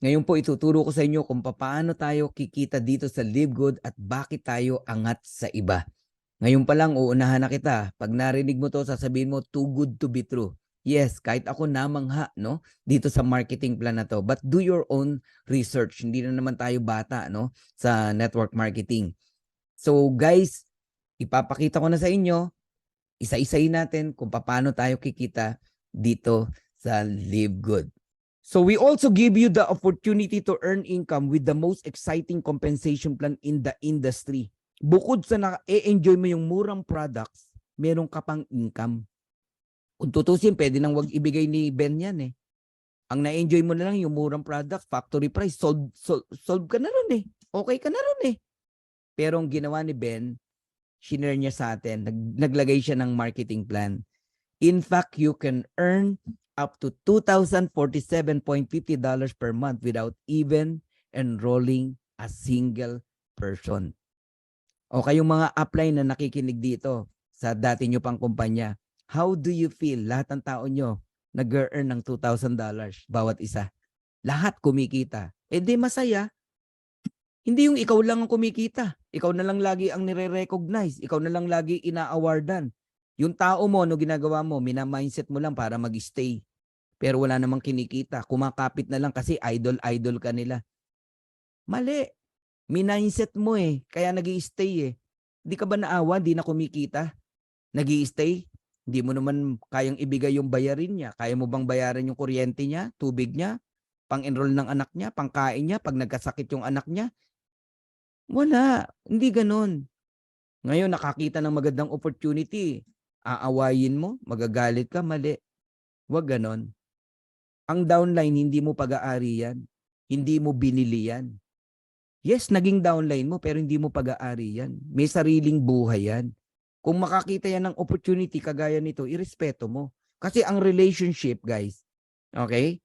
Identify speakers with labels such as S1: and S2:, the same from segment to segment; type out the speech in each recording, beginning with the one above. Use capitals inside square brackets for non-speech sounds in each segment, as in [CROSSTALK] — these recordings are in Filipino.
S1: Ngayon po ituturo ko sa inyo kung paano tayo kikita dito sa Live Good at bakit tayo angat sa iba. Ngayon pa lang uunahan na kita. Pag narinig mo to, sasabihin mo too good to be true. Yes, kahit ako namangha, no? Dito sa marketing plan na to. But do your own research. Hindi na naman tayo bata, no? Sa network marketing. So guys, ipapakita ko na sa inyo, isa-isayin natin kung paano tayo kikita dito sa Live Good. So we also give you the opportunity to earn income with the most exciting compensation plan in the industry. Bukod sa na-enjoy mo yung murang products, meron ka pang income. Kung tutusin, pwede nang wag ibigay ni Ben yan eh. Ang na-enjoy mo na lang yung murang product, factory price, solve, solve, solve ka na ron eh. Okay ka na ron eh. Pero ang ginawa ni Ben, shinare niya sa atin, nag, naglagay siya ng marketing plan. In fact, you can earn up to $2,047.50 per month without even enrolling a single person. O kayong mga apply na nakikinig dito sa dati nyo pang kumpanya, how do you feel? Lahat ng tao nyo nag-earn ng $2,000 bawat isa. Lahat kumikita. Eh di masaya. Hindi yung ikaw lang ang kumikita. Ikaw na lang lagi ang nire-recognize. Ikaw na lang lagi ina-awardan. Yung tao mo, no ginagawa mo, mina-mindset mo lang para mag-stay. Pero wala namang kinikita. Kumakapit na lang kasi idol-idol ka nila. Mali. Minindset mo eh. Kaya nag stay eh. Di ka ba naawa? Di na kumikita? nag stay Hindi mo naman kayang ibigay yung bayarin niya. Kaya mo bang bayaran yung kuryente niya, tubig niya, pang-enroll ng anak niya, pangkain niya, pag nagkasakit yung anak niya? Wala. Hindi ganun. Ngayon, nakakita ng magandang opportunity. Aawayin mo, magagalit ka, mali. Huwag ganon. Ang downline, hindi mo pag-aari yan. Hindi mo binili yan. Yes, naging downline mo, pero hindi mo pag-aari yan. May sariling buhay yan. Kung makakita yan ng opportunity kagaya nito, irespeto mo. Kasi ang relationship, guys, okay,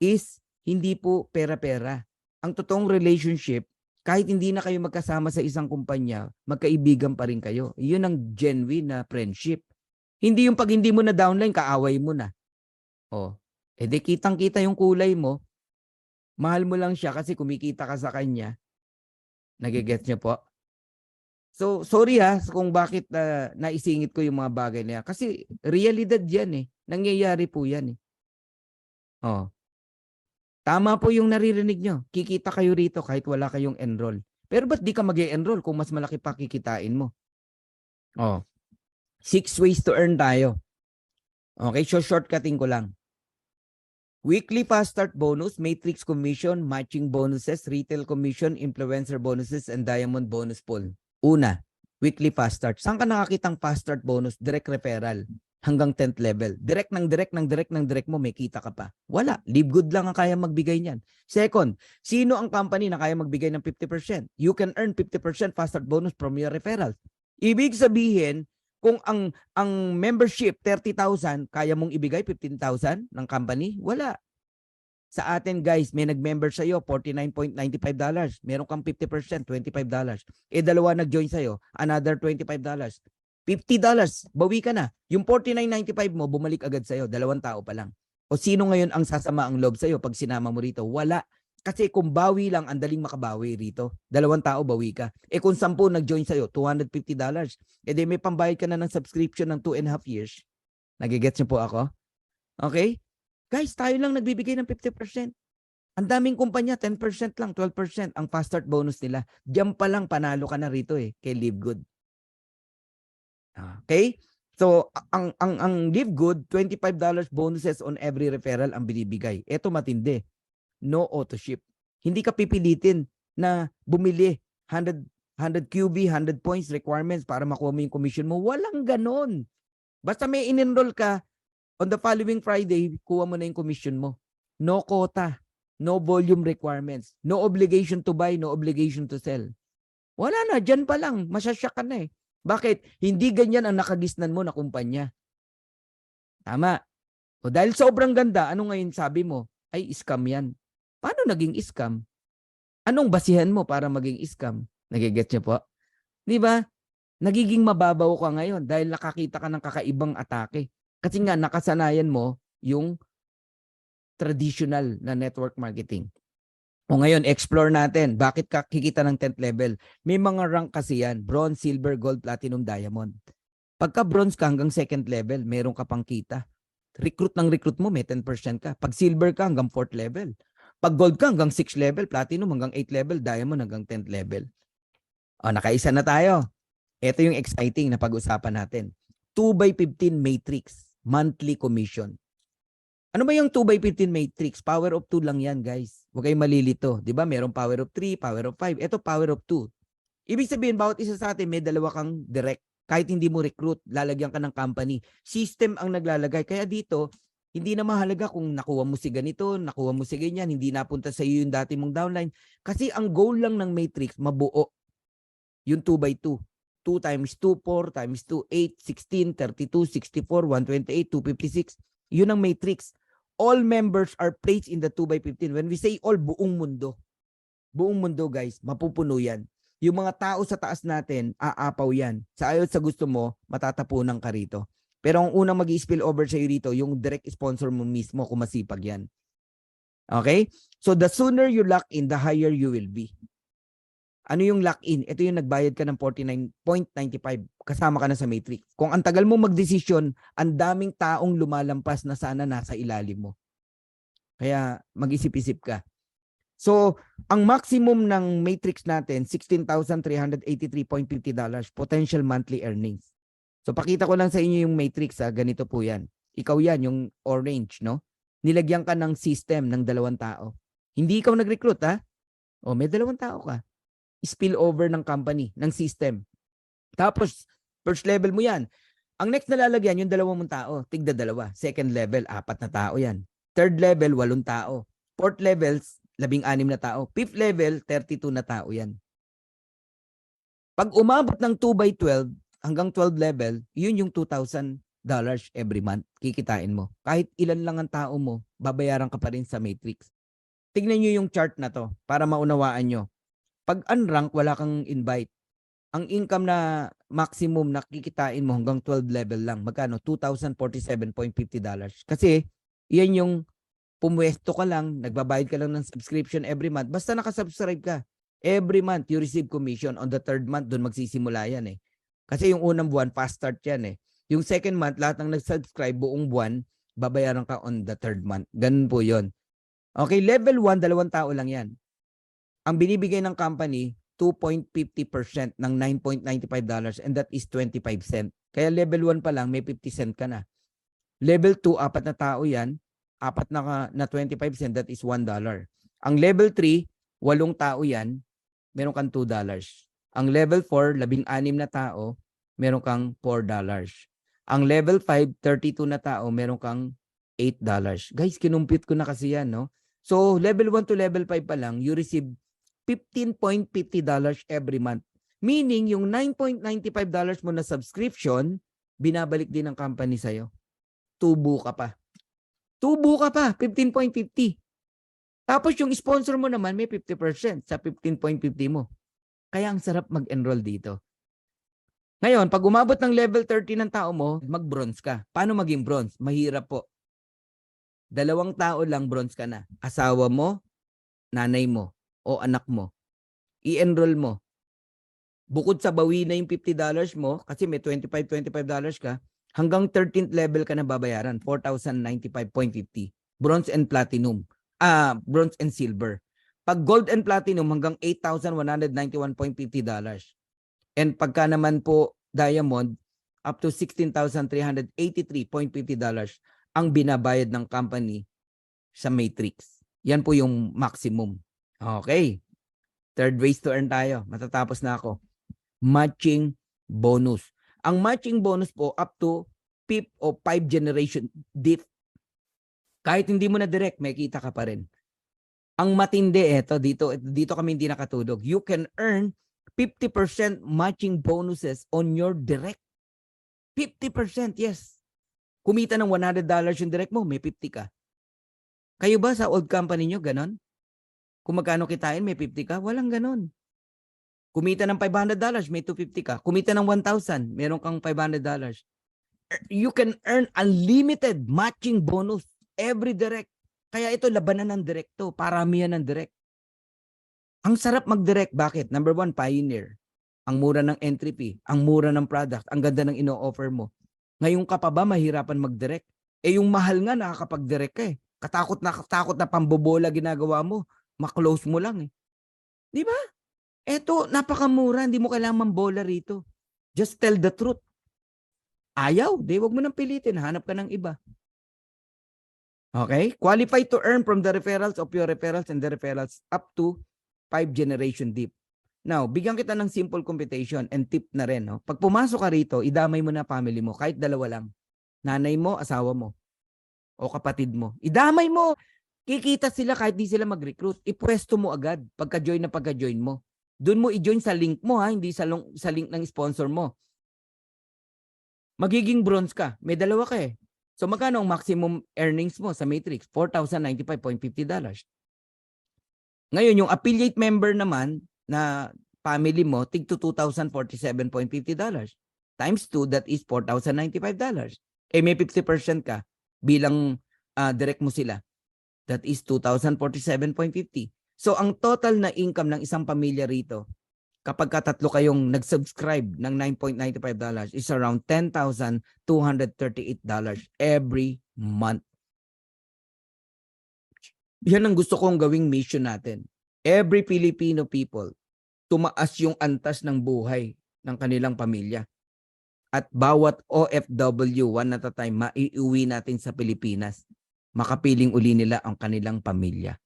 S1: is hindi po pera-pera. Ang totoong relationship, kahit hindi na kayo magkasama sa isang kumpanya, magkaibigan pa rin kayo. Yun ang genuine na friendship. Hindi yung pag hindi mo na downline, kaaway mo na. Oh, eh di kitang-kita yung kulay mo, mahal mo lang siya kasi kumikita ka sa kanya. Nagigets niyo po? So, sorry ha kung bakit na naisingit ko yung mga bagay na yan. Kasi realidad yan eh. Nangyayari po yan eh. Oh. Tama po yung naririnig nyo. Kikita kayo rito kahit wala kayong enroll. Pero ba't di ka mag enroll kung mas malaki pa kikitain mo? Oh. Six ways to earn tayo. Okay, so shortcutting ko lang. Weekly fast start bonus, matrix commission, matching bonuses, retail commission, influencer bonuses, and diamond bonus pool. Una, weekly fast start. Saan ka nakakitang fast start bonus? Direct referral hanggang 10th level. Direct ng direct ng direct ng direct mo, may kita ka pa. Wala. Live good lang ang kaya magbigay niyan. Second, sino ang company na kaya magbigay ng 50%? You can earn 50% fast start bonus from your referrals. Ibig sabihin, kung ang ang membership 30,000, kaya mong ibigay 15,000 ng company? Wala. Sa atin guys, may nag-member sa iyo $49.95. Meron kang 50%, $25. Eh dalawa nag-join sa iyo, another $25. $50, bawi ka na. Yung 49.95 mo, bumalik agad sa iyo, dalawang tao pa lang. O sino ngayon ang sasama ang loob sa iyo pag sinama mo rito? Wala. Kasi kung bawi lang, ang daling makabawi rito. Dalawang tao, bawi ka. Eh kung sampu nag-join sa'yo, $250. Eh di may pambayad ka na ng subscription ng 2 and a half years. Nagigets niyo po ako? Okay? Guys, tayo lang nagbibigay ng 50%. Ang daming kumpanya, 10% lang, 12% ang fast start bonus nila. Diyan pa lang panalo ka na rito eh, kay Live Good. Okay? So, ang ang ang Live Good, $25 bonuses on every referral ang binibigay. Ito matindi no auto ship. Hindi ka pipilitin na bumili 100 100 QB, 100 points requirements para makuha mo yung commission mo. Walang ganon. Basta may in-enroll ka, on the following Friday, kuha mo na yung commission mo. No quota, no volume requirements, no obligation to buy, no obligation to sell. Wala na, dyan pa lang, masyasyak ka na eh. Bakit? Hindi ganyan ang nakagisnan mo na kumpanya. Tama. O dahil sobrang ganda, ano ngayon sabi mo? Ay, scam yan. Paano naging scam? Anong basihan mo para maging scam? Nagiget niyo po? Di ba? Nagiging mababaw ka ngayon dahil nakakita ka ng kakaibang atake. Kasi nga nakasanayan mo yung traditional na network marketing. O ngayon, explore natin. Bakit ka kikita ng 10th level? May mga rank kasi yan. Bronze, silver, gold, platinum, diamond. Pagka bronze ka hanggang second level, meron ka pang kita. Recruit ng recruit mo, may 10% ka. Pag silver ka hanggang 4th level. Pag gold ka hanggang 6th level, platinum hanggang 8th level, diamond hanggang 10th level. O, nakaisa na tayo. Ito yung exciting na pag-usapan natin. 2 by 15 matrix, monthly commission. Ano ba yung 2 by 15 matrix? Power of 2 lang yan, guys. Huwag kayong malilito. Ba? Merong power of 3, power of 5. Ito, power of 2. Ibig sabihin, bawat isa sa atin, may dalawa kang direct. Kahit hindi mo recruit, lalagyan ka ng company. System ang naglalagay. Kaya dito, hindi na mahalaga kung nakuha mo si ganito, nakuha mo si ganyan, hindi napunta sa iyo yung dati mong downline. Kasi ang goal lang ng matrix, mabuo. Yung 2 by 2. 2 times 2, 4 times 2, 8, 16, 32, 64, 128, 256. Yun ang matrix. All members are placed in the 2 by 15. When we say all, buong mundo. Buong mundo, guys, mapupuno yan. Yung mga tao sa taas natin, aapaw yan. Sa ayot sa gusto mo, matatapunan ka rito. Pero ang unang mag spill over sa iyo rito, yung direct sponsor mo mismo, kung masipag yan. Okay? So the sooner you lock in, the higher you will be. Ano yung lock-in? Ito yung nagbayad ka ng 49.95. Kasama ka na sa matrix. Kung ang tagal mo magdesisyon, ang daming taong lumalampas na sana nasa ilalim mo. Kaya mag-isip-isip ka. So, ang maximum ng matrix natin, $16,383.50 potential monthly earnings. So, pakita ko lang sa inyo yung matrix. Ha? Ganito po yan. Ikaw yan, yung orange, no? Nilagyan ka ng system ng dalawang tao. Hindi ikaw nag-recruit, ha? O, may dalawang tao ka spill over ng company, ng system. Tapos, first level mo yan. Ang next na lalagyan, yung dalawang mong tao, tigda dalawa. Second level, apat na tao yan. Third level, walong tao. Fourth level, labing anim na tao. Fifth level, 32 na tao yan. Pag umabot ng 2 by 12, hanggang 12 level, yun yung $2,000 every month. Kikitain mo. Kahit ilan lang ang tao mo, babayaran ka pa rin sa matrix. Tignan nyo yung chart na to para maunawaan nyo pag unrank, wala kang invite. Ang income na maximum na kikitain mo hanggang 12 level lang. Magkano? $2,047.50. Kasi, yan yung pumwesto ka lang, nagbabayad ka lang ng subscription every month. Basta nakasubscribe ka. Every month, you receive commission. On the third month, doon magsisimula yan eh. Kasi yung unang buwan, fast start yan eh. Yung second month, lahat ng nag-subscribe buong buwan, babayaran ka on the third month. Ganun po yon. Okay, level 1, dalawang tao lang yan ang binibigay ng company 2.50% ng $9.95 and that is 25 cent. Kaya level 1 pa lang may 50 cent ka na. Level 2 apat na tao 'yan, apat na na 25 cent that is 1 dollar. Ang level 3 walong tao 'yan, meron kang 2 dollars. Ang level 4 labing-anim na tao, meron kang 4 dollars. Ang level 5 32 na tao, meron kang 8 dollars. Guys, kinumpute ko na kasi 'yan, no? So, level 1 to level 5 pa lang, you receive $15.50 every month. Meaning, yung $9.95 mo na subscription, binabalik din ng company sa'yo. Tubo ka pa. Tubo ka pa, 15.50. Tapos yung sponsor mo naman may 50% sa 15.50 mo. Kaya ang sarap mag-enroll dito. Ngayon, pag umabot ng level 30 ng tao mo, mag-bronze ka. Paano maging bronze? Mahirap po. Dalawang tao lang bronze ka na. Asawa mo, nanay mo o anak mo, i-enroll mo. Bukod sa bawi na yung $50 mo, kasi may $25, $25 ka, hanggang 13th level ka na babayaran, 4,095.50. Bronze and platinum. Ah, bronze and silver. Pag gold and platinum, hanggang $8,191.50. And pagka naman po diamond, up to $16,383.50 ang binabayad ng company sa matrix. Yan po yung maximum. Okay. Third ways to earn tayo. Matatapos na ako. Matching bonus. Ang matching bonus po up to fifth o five generation diff. Kahit hindi mo na direct, may kita ka pa rin. Ang matindi ito, dito, dito kami hindi nakatulog. You can earn 50% matching bonuses on your direct. 50%, yes. Kumita ng $100 yung direct mo, may 50 ka. Kayo ba sa old company nyo, ganon? Kung magkano kitain, may 50 ka? Walang ganon. Kumita ng $500, may 250 ka. Kumita ng 1,000, meron kang $500. Er, you can earn unlimited matching bonus every direct. Kaya ito, labanan ng direct to. Parami yan ng direct. Ang sarap mag-direct. Bakit? Number one, pioneer. Ang mura ng entry fee, ang mura ng product, ang ganda ng ino-offer mo. Ngayon ka pa ba mahirapan mag-direct? Eh yung mahal nga nakakapag-direct ka eh. Katakot na katakot na pambobola ginagawa mo. Ma-close mo lang eh. Di ba? Eto, napakamura. Hindi mo kailangan mambola rito. Just tell the truth. Ayaw, di wag mo nang pilitin. Hanap ka ng iba. Okay? Qualified to earn from the referrals of your referrals and the referrals up to five generation deep. Now, bigyan kita ng simple computation and tip na rin. No? Pag pumasok ka rito, idamay mo na family mo, kahit dalawa lang. Nanay mo, asawa mo, o kapatid mo. Idamay mo. Kikita sila kahit di sila mag-recruit. Ipwesto mo agad pagka-join na pagka-join mo. Doon mo i-join sa link mo ha, hindi sa, long- sa link ng sponsor mo. Magiging bronze ka. May dalawa ka eh. So magkano ang maximum earnings mo sa Matrix? $4,095.50. Ngayon, yung affiliate member naman na family mo, tig to $2,047.50. Times 2, that is $4,095. Eh may 50% ka bilang ah, direct mo sila. That is 2,047.50. So ang total na income ng isang pamilya rito, kapag katatlo kayong nag-subscribe ng $9.95 is around $10,238 every month. Yan ang gusto kong gawing mission natin. Every Filipino people, tumaas yung antas ng buhay ng kanilang pamilya. At bawat OFW, one at a time, maiuwi natin sa Pilipinas. Makapiling uli nila ang kanilang pamilya.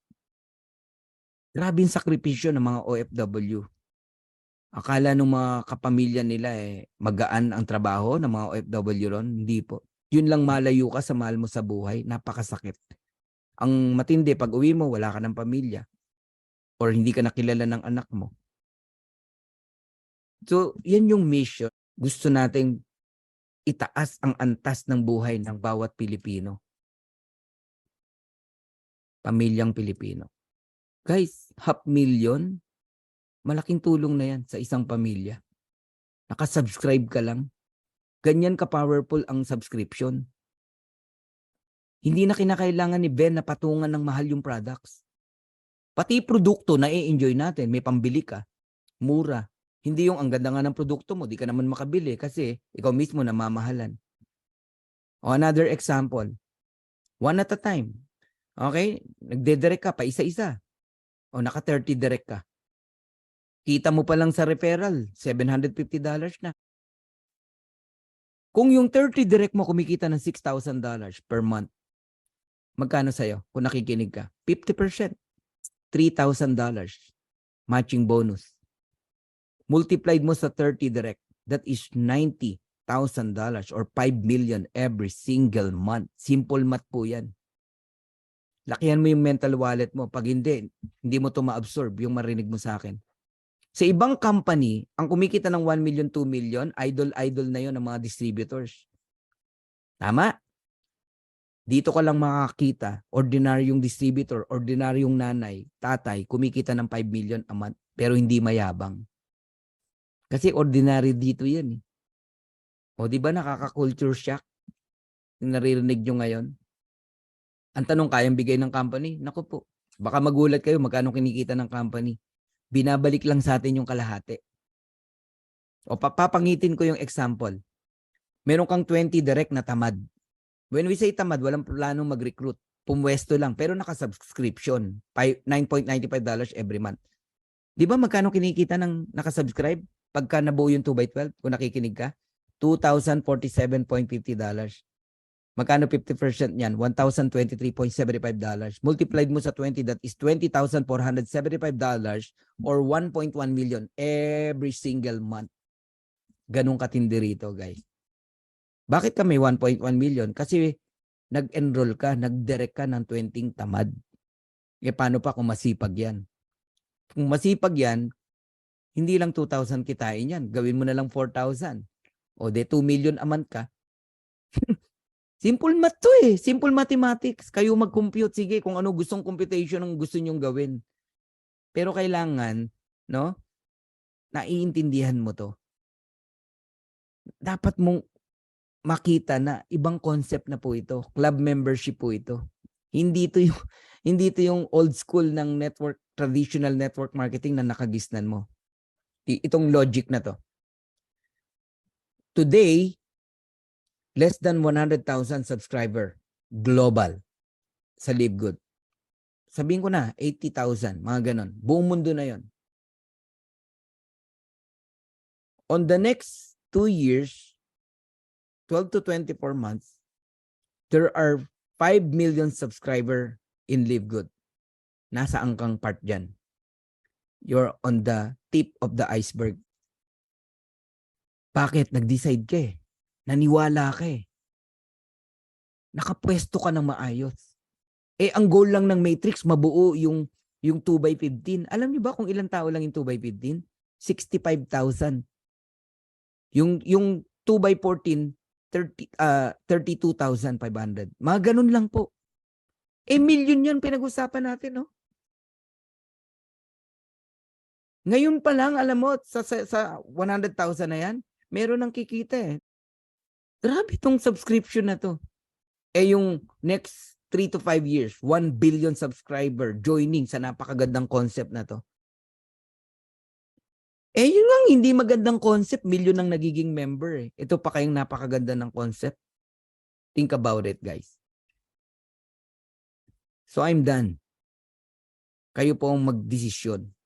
S1: Grabe yung sakripisyo ng mga OFW. Akala ng mga kapamilya nila eh magaan ang trabaho ng mga OFW ron. Hindi po. Yun lang malayo ka sa mahal mo sa buhay. Napakasakit. Ang matindi, pag uwi mo, wala ka ng pamilya. Or hindi ka nakilala ng anak mo. So, yan yung mission. Gusto nating itaas ang antas ng buhay ng bawat Pilipino. Pamilyang Pilipino. Guys, half million, malaking tulong na yan sa isang pamilya. Nakasubscribe ka lang. Ganyan ka-powerful ang subscription. Hindi na kinakailangan ni Ben na patungan ng mahal yung products. Pati produkto na i-enjoy natin, may pambili ka, mura. Hindi yung ang ganda nga ng produkto mo, di ka naman makabili kasi ikaw mismo namamahalan. O another example, one at a time. Okay? Nagdedirect ka pa isa-isa. O naka 30 direct ka. Kita mo pa lang sa referral, $750 na. Kung yung 30 direct mo kumikita ng $6,000 per month, magkano sa'yo kung nakikinig ka? 50%. $3,000 matching bonus. Multiplied mo sa 30 direct, that is $90,000 or 5 million every single month. Simple math po yan. Lakihan mo yung mental wallet mo. Pag hindi, hindi mo to ma-absorb yung marinig mo sa akin. Sa ibang company, ang kumikita ng 1 million, 2 million, idol-idol na yon ng mga distributors. Tama? Dito ka lang makakita, ordinaryong distributor, ordinaryong nanay, tatay, kumikita ng 5 million a month, pero hindi mayabang. Kasi ordinary dito yan. Eh. O di ba nakaka-culture shock? Yung naririnig nyo ngayon? Ang tanong, kayang bigay ng company? Naku po, baka magulat kayo magkano kinikita ng company. Binabalik lang sa atin yung kalahati. O papapangitin ko yung example. Meron kang 20 direct na tamad. When we say tamad, walang planong mag-recruit. Pumwesto lang, pero naka-subscription. Pi- $9.95 every month. Di ba magkano kinikita ng nakasubscribe? Pagka nabuo yung 2x12, kung nakikinig ka, $2,047.50. Magkano 50% niyan? $1,023.75. Multiplied mo sa 20, that is $20,475 or 1.1 million every single month. Ganong katindi rito, guys. Bakit kami 1.1 million? Kasi nag-enroll ka, nag-direct ka ng 20 tamad. E paano pa kung masipag yan? Kung masipag yan, hindi lang 2,000 kitain yan. Gawin mo na lang 4,000. O de 2 million a month ka. [LAUGHS] Simple math to eh. Simple mathematics. Kayo mag-compute. Sige, kung ano gustong computation ang gusto nyong gawin. Pero kailangan, no? Naiintindihan mo to. Dapat mong makita na ibang concept na po ito. Club membership po ito. Hindi to yung [LAUGHS] Hindi ito yung old school ng network, traditional network marketing na nakagisnan mo. Itong logic na to. Today, less than 100,000 subscriber global sa Live. Sabihin ko na, 80,000, mga ganon. Buong mundo na yon. On the next two years, 12 to 24 months, there are 5 million subscriber in Live Good. Nasa angkang part dyan. You're on the tip of the iceberg. Bakit? Nag-decide ka eh. Naniwala ka eh. Nakapwesto ka ng maayos. Eh, ang goal lang ng Matrix, mabuo yung, yung 2 by 15. Alam niyo ba kung ilang tao lang yung 2 by 15? 65,000. Yung, yung 2 by 14, 30, ah 32,500. Mga ganun lang po. Eh, million yun pinag-usapan natin, no? Ngayon pa lang, alam mo, sa, sa, sa 100,000 na yan, meron nang kikita eh. Grabe tong subscription na to. Eh, yung next 3 to 5 years, 1 billion subscriber joining sa napakagandang concept na to. Eh, yun lang, hindi magandang concept, million ang nagiging member eh. Ito pa kayong napakaganda ng concept. Think about it, guys. So, I'm done. Kayo po ang magdesisyon.